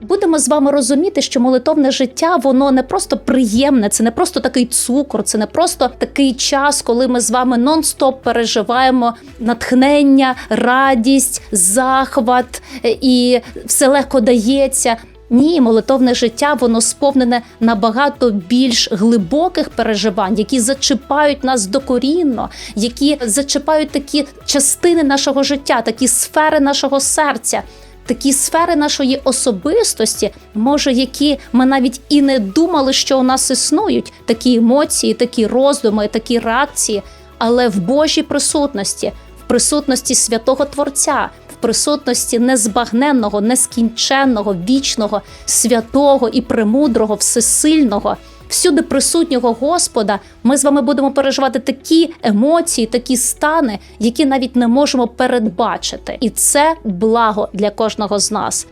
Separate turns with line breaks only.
Будемо з вами розуміти, що молитовне життя воно не просто приємне, це не просто такий цукор, це не просто такий час, коли ми з вами нон-стоп переживаємо натхнення, радість, захват е, і все легко дається. Ні, молитовне життя воно сповнене набагато більш глибоких переживань, які зачіпають нас докорінно, які зачіпають такі частини нашого життя, такі сфери нашого серця. Такі сфери нашої особистості, може, які ми навіть і не думали, що у нас існують, такі емоції, такі роздуми, такі реакції, але в Божій присутності, в присутності святого Творця, в присутності незбагненного, нескінченного, вічного, святого і премудрого, всесильного. Всюди присутнього Господа ми з вами будемо переживати такі емоції, такі стани, які навіть не можемо передбачити, і це благо для кожного з нас.